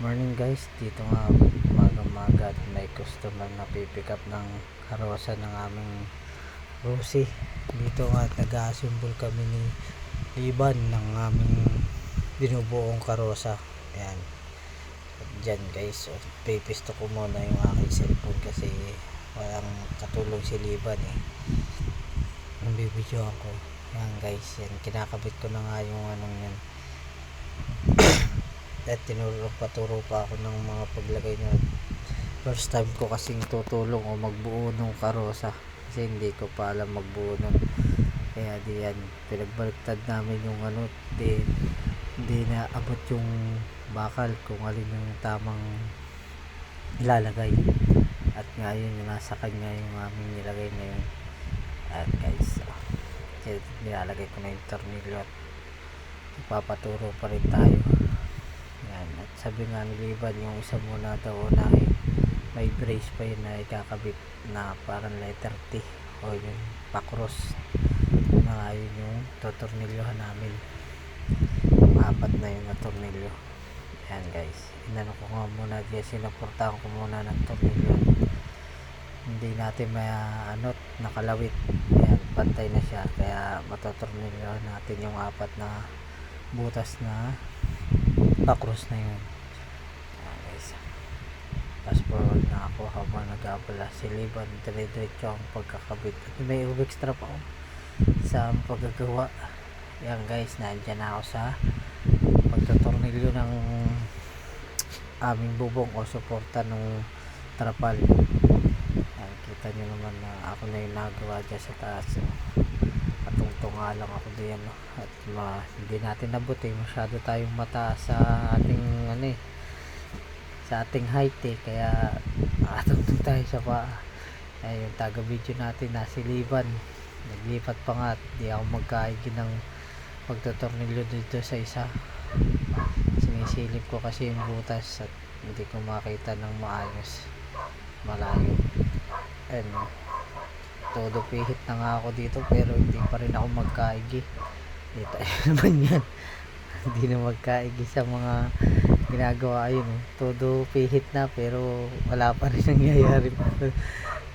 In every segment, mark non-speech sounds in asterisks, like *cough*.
Morning guys, dito nga umaga-umaga at may customer na pipick up ng karosa ng aming Rosie. Dito nga at nag-assemble kami ni Liban ng aming binubuong karosa. Ayan. At dyan guys, so, pipisto ko muna yung aking cellphone kasi walang katulong si Liban eh. Ang bibidyoan ko. Ayan guys, yan. Kinakabit ko na nga yung anong yan at tinuro paturo pa ako ng mga paglagay na first time ko kasing tutulong o magbuo ng karosa. Kasi hindi ko pa alam magbuo nun. Kaya di yan pinagbaliktad namin yung ano di, di na abot yung bakal kung alin yung tamang ilalagay. At ngayon nasa kanya yung aming nilagay ngayon at guys. So, nilalagay ko na yung tornilyo at ipapaturo pa rin tayo. At sabi nga ni Liban, yung isa muna daw unahin. May brace pa yun na ikakabit na parang letter T o yung pakros na yun yung totornilyohan namin. Apat na yun na tornilyo. Yan guys. Inano ko nga muna diyan sinuportahan ko muna ng tornilyo. Hindi natin may ano, nakalawit. Yan, pantay na siya. Kaya matotornilyohan natin yung apat na butas na pa-cross na yun. Ayan, guys. Fast forward na ako habang nag-abala. Si Liban dire-diretso ang pagkakabit. At may extra pa ako sa paggagawa. Yan guys nandyan na ako sa pagtatornilyo ng aming bubong o suporta ng trapal. Yan, kita nyo naman na ako na yung nagawa dyan sa taas so, patungtunga lang ako diyan at ma, hindi natin nabuti masyado tayong mataas sa ating ano eh sa ating height eh. Kaya nakatungtong tayo sa pa. Ay yung taga video natin na si Liban. Naglipat pa nga at di ako magkaigi ng pagtotornilyo dito sa isa. Sinisilip ko kasi yung butas at hindi ko makita ng maayos. Malayo. Ano todo pihit na nga ako dito pero hindi pa rin ako magkaigi. Tayo *laughs* naman yan. Hindi na magkaigi sa mga ginagawa yun oh. todo pihit na pero wala pa rin *laughs* nangyayari.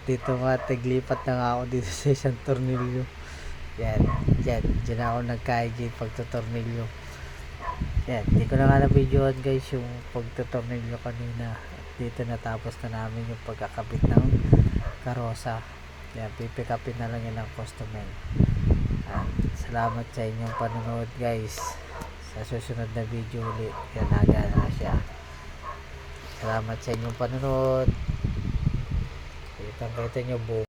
Dito nga taglipat na nga ako dito sa isang tornilyo. Yan yan dyan ako nagkaigi pagtutornilyo yan hindi ko na nga na videoan guys yung pagtutornilyo kanina. Dito natapos na namin yung pagkakabit ng karosa yan, pipick upin na lang yun ng customer. At salamat sa inyong panonood guys. Sa susunod na video ulit. Yan, na siya. Salamat sa inyong panonood. Kitang kita nyo buo.